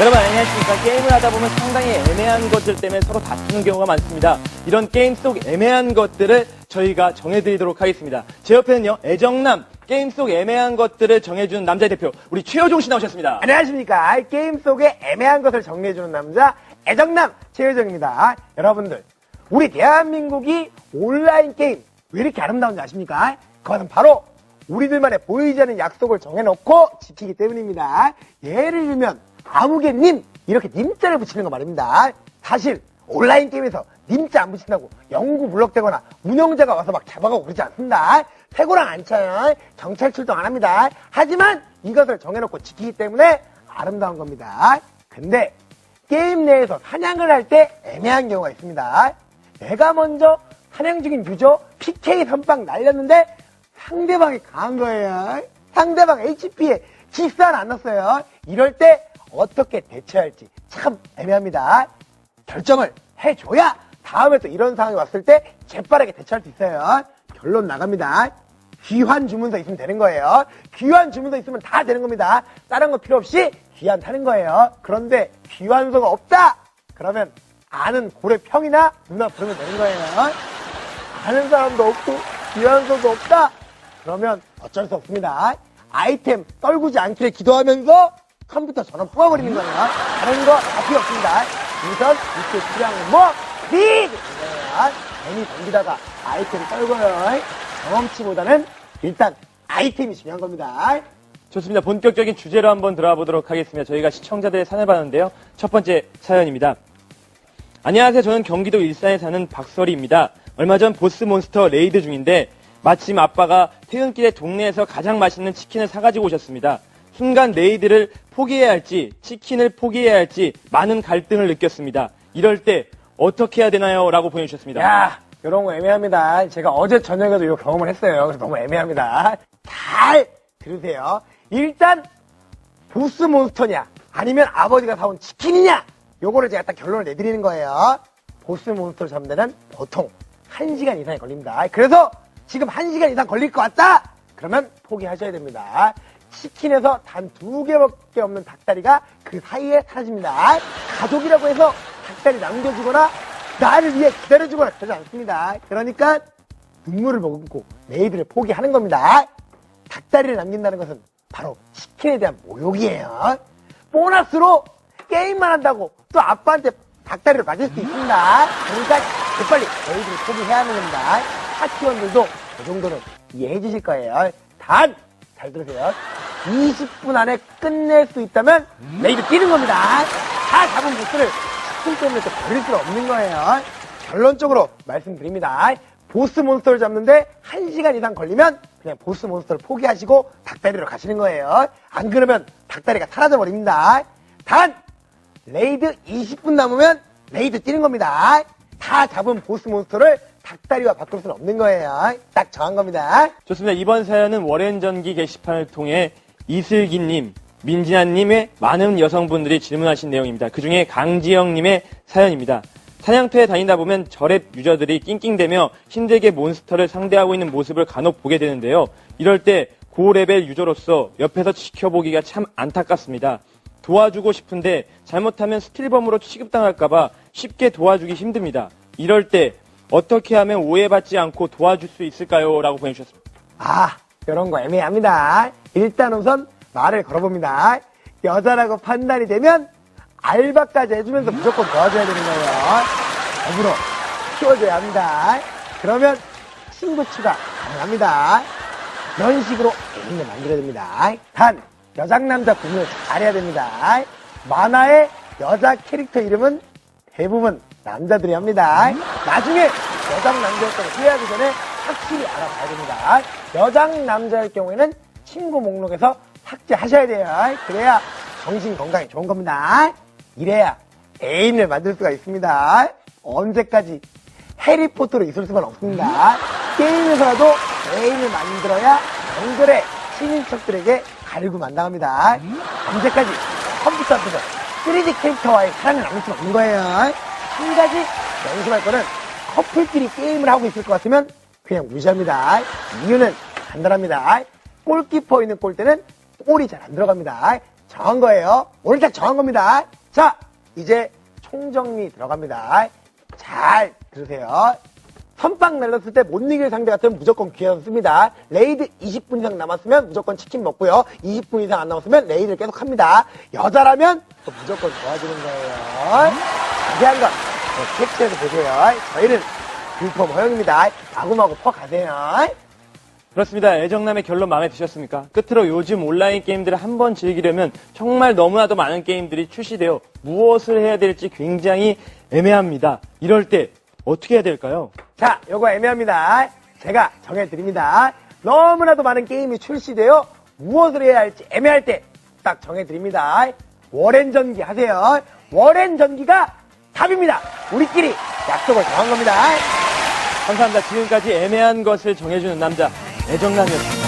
여러분 안녕하십니까 게임을 하다 보면 상당히 애매한 것들 때문에 서로 다투는 경우가 많습니다 이런 게임 속 애매한 것들을 저희가 정해드리도록 하겠습니다 제 옆에는요 애정남 게임 속 애매한 것들을 정해주는 남자 대표 우리 최효종 씨 나오셨습니다 안녕하십니까. 게임 속의 애매한 것을 정리해주는 남자, 애정남 최효정입니다. 여러분들, 우리 대한민국이 온라인 게임 왜 이렇게 아름다운지 아십니까? 그것은 바로 우리들만의 보이지 않는 약속을 정해놓고 지키기 때문입니다. 예를 들면, 아무개님, 이렇게 님자를 붙이는 거 말입니다. 사실, 온라인 게임에서 님자 안 붙인다고 영구 블럭되거나 운영자가 와서 막 잡아가고 그러지 않습니다. 태고랑 안 쳐요. 경찰 출동 안 합니다. 하지만 이것을 정해놓고 지키기 때문에 아름다운 겁니다. 근데 게임 내에서 사냥을 할 때 애매한 경우가 있습니다. 내가 먼저 사냥 중인 유저 PK 선빵 날렸는데 상대방이 강한 거예요. 상대방 HP에 직사는 안 났어요. 이럴 때 어떻게 대처할지 참 애매합니다. 결정을 해줘야 다음에 또 이런 상황이 왔을 때 재빠르게 대처할 수 있어요. 결론 나갑니다. 귀환 주문서 있으면 되는 거예요. 귀환 주문서 있으면 다 되는 겁니다. 다른 거 필요 없이 귀환 타는 거예요. 그런데 귀환서가 없다! 그러면 아는 고래 평이나 누나 부르면 되는 거예요. 아는 사람도 없고 귀환서도 없다! 그러면 어쩔 수 없습니다. 아이템 떨구지 않기를 기도하면서 컴퓨터 전원 뽑아버리는 거예요. 다른 거다 필요 없습니다. 우선 필요한 건 뭐? 빅! 괜히 던지다가 아이템 떨고요. 경험치보다는 일단 아이템이 중요한 겁니다. 좋습니다 본격적인 주제로 한번 들어가 보도록 하겠습니다 저희가 시청자들의 사연을 받았는데요 첫 번째 사연입니다 안녕하세요 저는 경기도 일산에 사는 박설이입니다 얼마 전 보스 몬스터 레이드 중인데 마침 아빠가 퇴근길에 동네에서 가장 맛있는 치킨을 사가지고 오셨습니다 순간 레이드를 포기해야 할지 치킨을 포기해야 할지 많은 갈등을 느꼈습니다 이럴 때 어떻게 해야 되나요? 라고 보내주셨습니다 야, 이런 거 애매합니다. 제가 어제 저녁에도 이 경험을 했어요. 그래서 너무 애매합니다. 잘 들으세요. 일단 보스 몬스터냐 아니면 아버지가 사온 치킨이냐 요거를 제가 딱 결론을 내드리는 거예요. 보스 몬스터를 잡는 데는 보통 1시간 이상이 걸립니다. 그래서 지금 1시간 이상 걸릴 것 같다? 그러면 포기하셔야 됩니다. 치킨에서 단 두 개밖에 없는 닭다리가 그 사이에 사라집니다. 가족이라고 해서 닭다리 남겨주거나 나를 위해 기다려주거나 그러지 않습니다. 그러니까 눈물을 머금고 레이드를 포기하는 겁니다. 닭다리를 남긴다는 것은 바로 치킨에 대한 모욕이에요. 보너스로 게임만 한다고 또 아빠한테 닭다리를 맞을 수 있습니다. 그러니까 재빨리 레이드를 포기해야 하는 겁니다. 파티원들도 그 정도는 이해해 주실 거예요. 단, 잘 들으세요. 20분 안에 끝낼 수 있다면 레이드 뛰는 겁니다. 다 잡은 보스를 치킨 때문에 또 버릴 수 없는 거예요. 결론적으로 말씀드립니다. 보스 몬스터를 잡는데 1시간 이상 걸리면 그냥 보스 몬스터를 포기하시고 닭다리로 가시는 거예요. 안 그러면 닭다리가 사라져 버립니다. 단 레이드 20분 남으면 레이드 뛰는 겁니다. 다 잡은 보스 몬스터를 닭다리와 바꿀 수는 없는 거예요. 딱 정한 겁니다. 좋습니다. 이번 사연은 월엔전기 게시판을 통해 이슬기님, 민진아님의 많은 여성분들이 질문하신 내용입니다. 그 중에 강지영님의 사연입니다. 사냥터에 다니다 보면 저랩 유저들이 낑낑대며 힘들게 몬스터를 상대하고 있는 모습을 간혹 보게 되는데요. 이럴 때 고레벨 유저로서 옆에서 지켜보기가 참 안타깝습니다. 도와주고 싶은데 잘못하면 스킬범으로 취급당할까봐 쉽게 도와주기 힘듭니다. 이럴 때 어떻게 하면 오해받지 않고 도와줄 수 있을까요? 라고 보내주셨습니다. 아, 이런 거 애매합니다. 일단 우선 말을 걸어봅니다. 여자라고 판단이 되면 알바까지 해주면서 무조건 도와줘야 되는 거예요. 더불어 키워줘야 합니다. 그러면 친구 추가 가능합니다. 이런 식으로 애인을 만들어야 됩니다. 단, 여장 남자 구분을 잘해야 됩니다. 만화의 여자 캐릭터 이름은 대부분 남자들이 합니다. 나중에 여장 남자였다고 후회하기 전에 확실히 알아봐야 됩니다. 여장 남자일 경우에는 친구 목록에서 삭제하셔야 돼요. 그래야 정신 건강에 좋은 겁니다. 이래야 애인을 만들 수가 있습니다. 언제까지 해리포터로 있을 수는 없습니다. 게임에서라도 애인을 만들어야 정글의 친인척들에게 갈고 만당합니다. 언제까지 컴퓨터 앞에서 3D 캐릭터와의 사랑을 나눌 수는 없는 거예요. 한 가지 명심할 거는 커플끼리 게임을 하고 있을 것 같으면 그냥 무시합니다. 이유는 간단합니다. 골키퍼 있는 골대는 골이 잘 안 들어갑니다. 정한 거예요. 오늘 딱 정한 겁니다. 자, 이제 총정리 들어갑니다. 잘 들으세요. 선빵 날렸을 때 못 이길 상대 같으면 무조건 기회서 씁니다. 레이드 20분 이상 남았으면 무조건 치킨 먹고요. 20분 이상 안 남았으면 레이드를 계속 합니다. 여자라면 또 무조건 도와주는 거예요. 자세한 건 네, 캡처해서 보세요. 저희는 불법 허용입니다. 마구마구 퍼 가세요. 그렇습니다. 애정남의 결론 마음에 드셨습니까? 끝으로 요즘 온라인 게임들을 한번 즐기려면 정말 너무나도 많은 게임들이 출시되어 무엇을 해야 될지 굉장히 애매합니다. 이럴 때 어떻게 해야 될까요? 자, 요거 애매합니다. 제가 정해드립니다. 너무나도 많은 게임이 출시되어 무엇을 해야 할지 애매할 때 딱 정해드립니다. 워렌 전기 하세요. 워렌 전기가 답입니다. 우리끼리 약속을 정한 겁니다. 감사합니다. 지금까지 애매한 것을 정해주는 남자 애정남이었습니다.